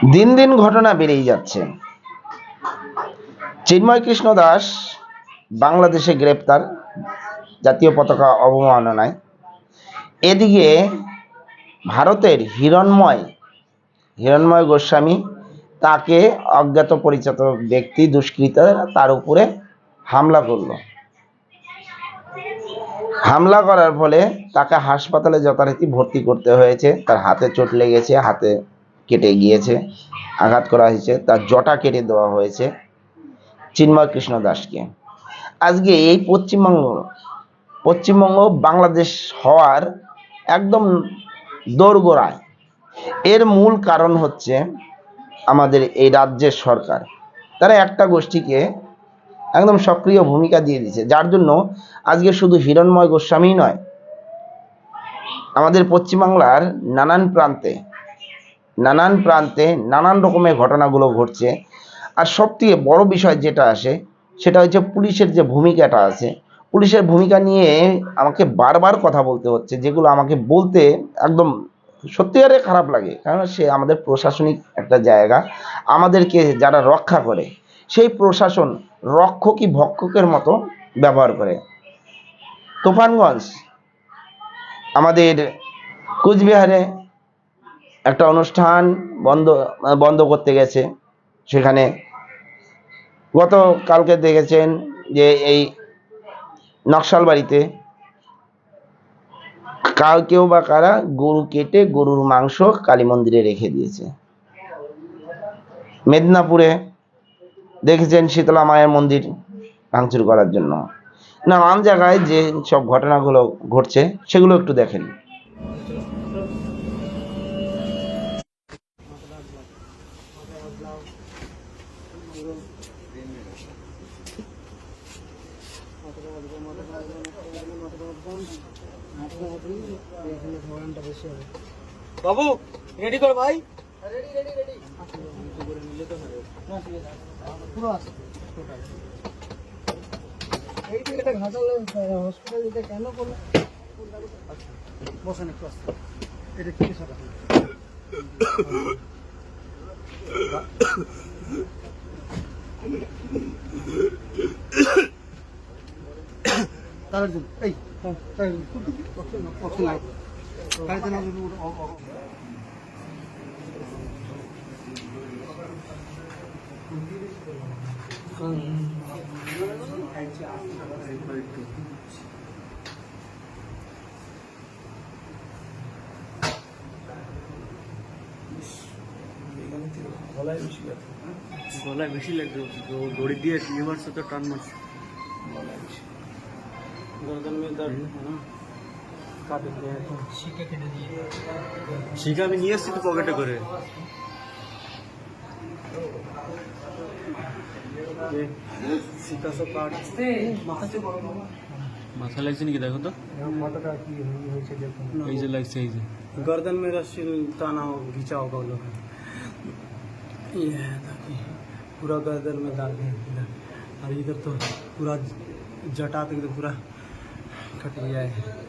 দিন দিন ঘটনা বেড়েই যাচ্ছে। চিন্ময় কৃষ্ণ দাস বাংলাদেশে গ্রেপ্তার, জাতীয় পতাকা অবমাননায়। এদিকে ভারতের হিরণময় হিরণময় গোস্বামী তাকে অজ্ঞাত পরিচিত ব্যক্তি, দুষ্কৃতীরা তার উপরে হামলা করল। হামলা করার ফলে তাকে হাসপাতালে যথারীতি ভর্তি করতে হয়েছে। তার হাতে চোট লেগেছে, হাতে কেটে গিয়েছে, আঘাত করা হয়েছে, তার জটা কেটে দেওয়া হয়েছে চিন্ময় কৃষ্ণ দাসকে। আজকে এই পশ্চিমবঙ্গ পশ্চিমবঙ্গ বাংলাদেশ হওয়ার একদম দোরগোড়ায়। এর মূল কারণ হচ্ছে আমাদের এই রাজ্যের সরকার। তারা একটা গোষ্ঠীকে একদম সক্রিয় ভূমিকা দিয়ে দিয়েছে, যার জন্য আজকে শুধু হিরণময় গোস্বামী নয়, আমাদের পশ্চিমবাংলার নানান প্রান্তে নানান প্রান্তে নানান রকমের ঘটনাগুলো ঘটছে। আর সবথেকে বড় বিষয় যেটা আসে, সেটা হচ্ছে পুলিশের যে ভূমিকাটা আছে, পুলিশের ভূমিকা নিয়ে আমাকে বারবার কথা বলতে হচ্ছে, যেগুলো আমাকে বলতে একদম সত্যিকারে খারাপ লাগে। কারণ সে আমাদের প্রশাসনিক একটা জায়গা, আমাদেরকে যারা রক্ষা করে, সেই প্রশাসন রক্ষকই ভক্ষকের মতো ব্যবহার করে। তুফানগঞ্জ, আমাদের কুচবিহারে একটা অনুষ্ঠান বন্ধ বন্ধ করতে গেছে সেখানে। গত কালকে দেখেছেন যে এই নকশালবাড়িতে কাল কেউ বা কারা গরু কেটে গরুর মাংস কালী মন্দিরে রেখে দিয়েছে। মেদিনীপুরে দেখেছেন শীতলা মায়ের মন্দির ভাঙচুর করার জন্য। নানান জায়গায় যে সব ঘটনাগুলো ঘটছে সেগুলো একটু দেখেন। বাবু রেডি কর ভাই? এই যে এটা ঘাটালে হসপিটাল এটা কেন করল? বসেন একটু আসতে। এটা কি সারা তার জন্য এই তার অপশন নাই গাড়িতে না গলায় বেশি লাগছে দ- দড়ি দিয়ে লিভার সাথে টান মারছে गर्दन में दर्द है ना কাটে দিয়ে শিখে কেটে দিয়ে শিখা আমি নিয়ে এসছি তো পকেটে করে এ, শিখা সব কাট মাথা চেয়ে বড় বাবা মাথা লাগছে নাকি দেখো তো মাথাটা কি হয়েছে দেখুন এই যে লাগছে এই যে गर्दन में रस्सी ताना हो घिंचा होगा वो लोग पूरा गर्दन में दाग है इधर। और इधर तो पूरा जटा तक तो पूरा कट गया है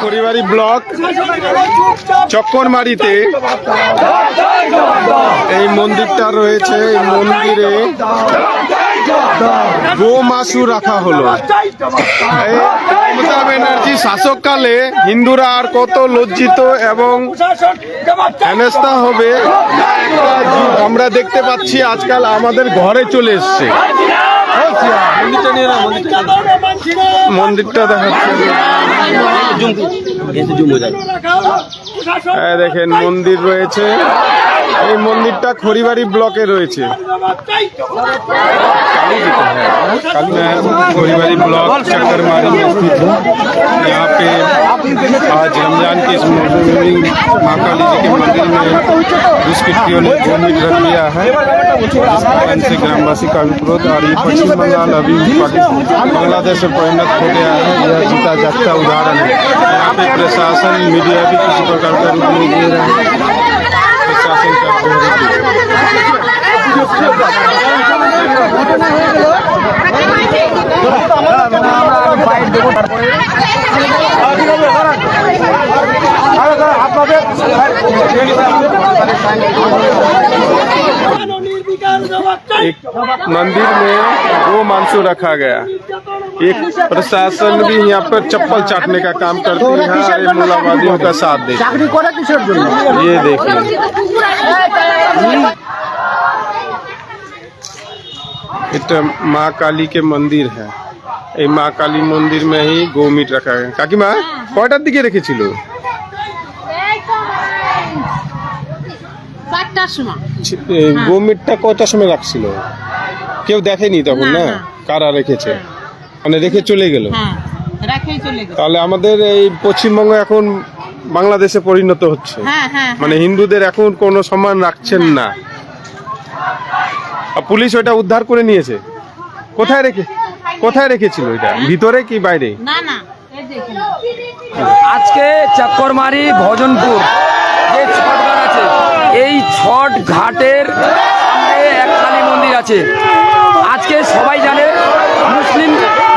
খড়িবাড়ি ব্লক চক্করমারিতে এই মন্দিরটা রয়েছে এই মন্দিরে গো মাসু রাখা হলো। মমতা ব্যানার্জি শাসককালে হিন্দুরা আর কত লজ্জিত এবং হেনস্থা হবে, আমরা দেখতে পাচ্ছি আজকাল আমাদের ঘরে চলে এসছে। মন্দিরটা দেখাচ্ছে। দেখেন মন্দির রয়েছে। এই মন্দিরটা খড়িবাড়ি ব্লকে রয়েছে मैं खड़ीबाड़ी ब्लॉक चक्करमारी में स्थित हूँ यहाँ पे आज रमजान के इस मौसम में माँ काली जी के मंदिर में दुष्कृतियों ने भूमि रख दिया है जिस कारण से ग्रामवासी का विरोध और ये पश्चिम बंगाल अभी पाकिस्तान बांग्लादेश से परिणत हो गया है यह जीता जागता उदाहरण है यहाँ पे प्रशासन मीडिया भी किसी प्रकार का रूप नहीं दे रहा है प्रशासन का दोहरा एक मंदिर में गो मांसो रखा गया एक प्रशासन भी यहाँ पर चप्पल चाटने का काम करती है और ये मुलावादियों का साथ देती চাকরি করে কিসের জন্য है ये देखिए এটা মা কালীকে মন্দির হ্যাঁ। এই মা কালী মন্দির মে গৌমিট রাখা হ্যাঁ। হয়। কাকিমা কয়টার দিকে রেখেছিল? হ্যাঁ। গৌমিটটা কয়টার সময় রাখছিল? কেউ দেখেনি তখন না কারা রেখেছে? হ্যাঁ। মানে রেখে চলে গেল? তাহলে আমাদের এই পশ্চিমবঙ্গ এখন বাংলাদেশে পরিণত হচ্ছে। মানে হিন্দুদের এখন কোনো সম্মান রাখছেন না। পুলিশ ওটা উদ্ধার করে নিয়েছে। কোথায় রেখে কোথায় রেখেছিল এটা ভিতরে কি বাইরে? না না। আজকে চক্করমারি ভজনপুর যে ছট ঘাট আছে এই ছট ঘাটের সামনে এক কালী মন্দির আছে। আজকে সবাই জানে মুসলিম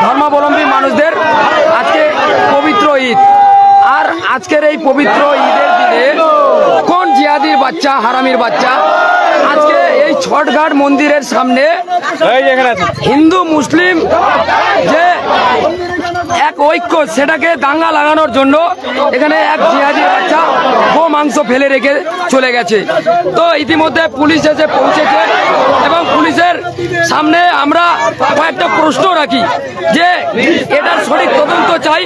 ধর্মাবলম্বী মানুষদের আজকে পবিত্র ঈদ। আর আজকের এই পবিত্র ঈদের দিনে কোন জিয়াদির বাচ্চা হারামির বাচ্চা আজকে ছটঘাট মন্দিরের সামনে হিন্দু মুসলিম যে এক ঐক্য সেটাকে দাঙ্গা লাগানোর জন্য এখানে এক জিহাদি বাচ্চা গো মাংস ফেলে রেখে চলে গেছে। তো ইতিমধ্যে পুলিশ এসে পৌঁছেছে এবং পুলিশের সামনে আমরা কয়েকটা প্রশ্ন রাখি যে এটার সঠিক তদন্ত চাই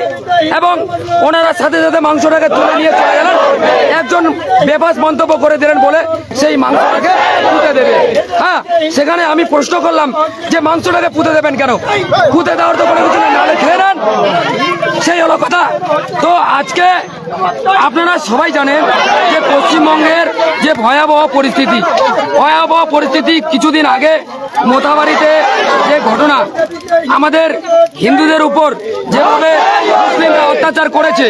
এবং ওনারা সাথে সাথে মাংসটাকে তুলে নিয়ে চলে গেলেন। একজন বেফাস মন্তব্য করে দিলেন বলে সেই মাংসটাকে পুঁতে দেবে। সেখানে আমি প্রশ্ন করলাম যে মাংসটাকে পুঁতে দেবেন কেন? পুঁতে দেওয়ার তো কোনো কিছু নাহলে খেয়ে নেন। সেই হলো কথা। তো আজকে আপনারা সবাই জানেন যে পশ্চিমবঙ্গের যে ভয়াবহ পরিস্থিতি ভয়াবহ পরিস্থিতি কিছুদিন আগে মোথাবাড়িতে যে ঘটনা, আমাদের হিন্দুদের উপর যেভাবে মুসলিমরা অত্যাচার করেছে,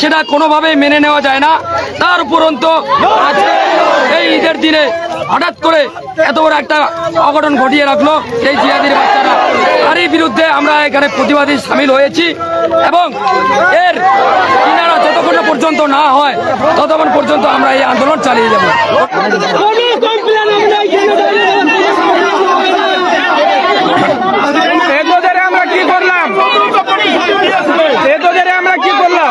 সেটা কোনোভাবেই মেনে নেওয়া যায় না। তার উপরন্ত আজকে এই ঈদের দিনে হঠাৎ করে এত বড় একটা অঘটন ঘটিয়ে রাখল এই জিয়াদির বাচ্চারা। তারই বিরুদ্ধে আমরা এখানে প্রতিবাদী সামিল হয়েছি এবং এর কিনারা যতক্ষণ পর্যন্ত না হয় ততক্ষণ পর্যন্ত আমরা এই আন্দোলন চালিয়ে যাব। আমরা কি করলাম?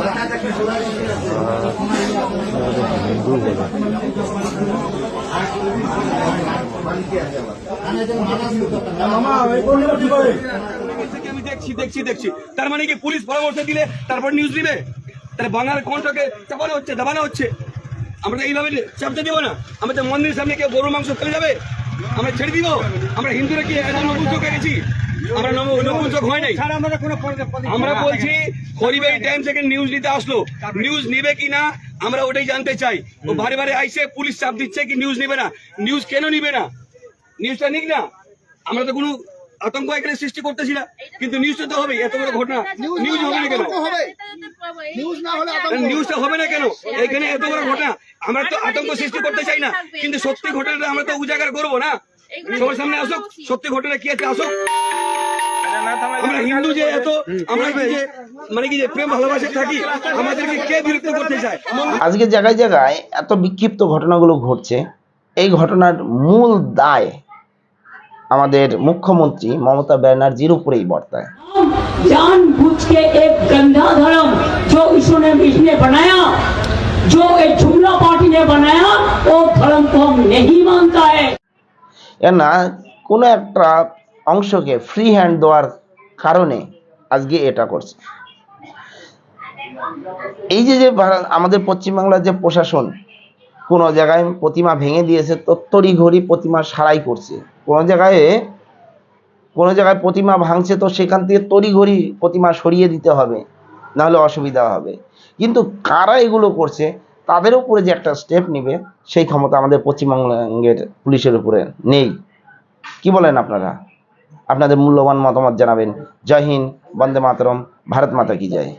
দেখছি দেখছি দেখছি তার মানে কি পুলিশ পরামর্শ দিলে তারপর নিউজ দিবে তাহলে বাংলার কণ্ঠকে চাপানো হচ্ছে দাবানো হচ্ছে আমরা এইভাবে চাপতে দিব না মন্দিরের সামনে কেউ গরুর মাংস ফেলে যাবে আমরা ছেড়ে দিব আমরা হিন্দুরা কি হয়ে গেছি আমরা নব- নপুংসক হয় নাই। আমরা বলছি হরিবাই টাইম থেকে নিউজ নিতে আসলো। নিউজ নিবে কি না আমরা ওটাই জানতে চাই। ও বারে বারে আইসে পুলিশ চাপ দিচ্ছে কি নিউজ নিবে না? নিউজ কেন নিবে না? নিউজটা নিক না। আমরা তো কোনো আতঙ্ক এখানে সৃষ্টি করতেছি না। কিন্তু নিউজটা তো হবে এত বড় ঘটনা। নিউজ হবে না কেন? নিউজটা হবে। না কেন? এখানে এত বড় ঘটনা। আমরা তো আতঙ্ক সৃষ্টি করতে চাই না। কিন্তু সত্যি ঘটনাটা আমরা তো উজাগার করব না। সবার সামনে আসুক। সত্যি ঘটনা কি আছে আসুক। আমরা হিন্দু যে এত আমরা কি যে মানে কি যে প্রেম ভালোবাসে থাকি আমাদেরকে কে বিরক্ত করতে চায় আজকে জায়গায় জায়গায় এত বিক্ষিপ্ত ঘটনাগুলো ঘটছে এই ঘটনার মূল দায় আমাদের মুখ্যমন্ত্রী মমতা ব্যানার্জির উপরেই বর্তায় जानबूझ के एक गंदा धर्म जो इसने इसने बनाया जो एक जुमला पार्टी ने बनाया वो धर्म को हम नहीं मानता है না কোনো একটা অংশকে ফ্রি হ্যান্ড দেওয়ার কারণে আজকে এটা করছে। এই যে যে আমাদের পশ্চিমবাংলার যে প্রশাসন, কোনো জায়গায় প্রতিমা ভেঙে দিয়েছে তো তড়িঘড়ি প্রতিমা সারাই করছে। কোনো জায়গায় কোনো জায়গায় প্রতিমা ভাঙছে তো সেখান থেকে তড়িঘড়ি প্রতিমা সরিয়ে দিতে হবে, নাহলে অসুবিধা হবে। কিন্তু কারা এগুলো করছে, তাদের উপরে যে একটা স্টেপ নেবে, সেই ক্ষমতা আমাদের পশ্চিমবঙ্গের পুলিশের উপরে নেই। কি বলেন আপনারা? আপনাদের মূল্যবান মতামত জানাবেন। জয় হিন্দ বন্দে মাতরম ভারত মাতা কি জয়।